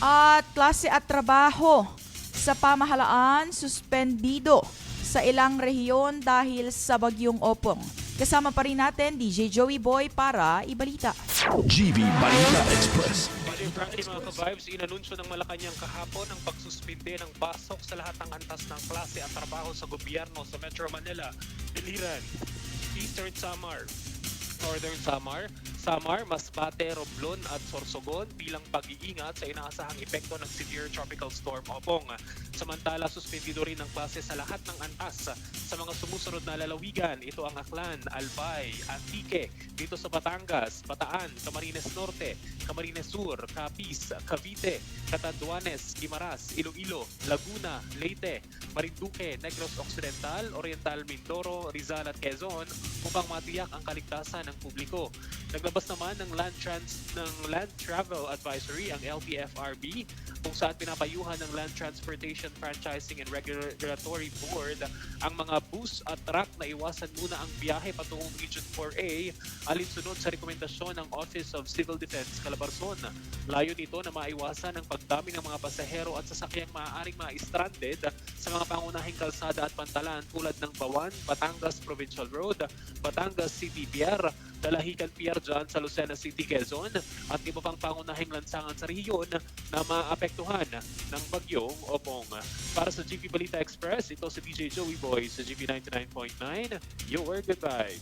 At klase at trabaho sa pamahalaan suspendido sa ilang rehiyon dahil sa bagyong Opong. Kasama pa rin natin DJ Joey Boy para ibalita. GV Balita Express. Friday mga ka-vibes, inanunsyo ng Malacanang kahapon ang pagsuspinde ng pasok sa lahat ng antas ng klase at trabaho sa gobyerno sa Metro Manila, Biliran, Eastern Samar, Northern Samar, Samar, Masbate, Romblon at Sorsogon bilang pag-iingat sa inaasahang epekto ng severe tropical storm Opong. Samantala, suspendido rin ang klase sa lahat ng antas sa mga sumusunod na lalawigan. Ito ang Aklan, Albay, Antique, dito sa Batangas, Bataan, Camarines Norte, Camarines Sur, Capiz, Cavite, Catanduanes, Guimaras, Iloilo, Laguna, Leyte, Marinduque, Negros Occidental, Oriental Mindoro, Rizal at Quezon upang matiyak ang kaligtasan ng publiko. Naglabas naman ng Land Trans ng Land Travel Advisory ang LTFRB kung saan pinapayuhan ng Land Transportation Franchising and Regulatory Board ang mga bus at truck na iwasan muna ang biyahe patungong Region 4A alinsunod sa rekomendasyon ng Office of Civil Defense Calabarzon. Layo nito na maiwasan ang pagdami ng mga pasahero at sasakyang maaaring ma-stranded sa mga pangunahing kalsada at pantalan tulad ng Bawan, Batangas Provincial Road, Batangas Pier, Dalahican Pier dyan sa Lucena City, Quezon at iba pang pangunahing lansangan sa rehiyon na maapektuhan ng bagyong Opong. Para sa GP Balita Express, ito si DJ Joey Boy sa GP 99.9. Your goodbye.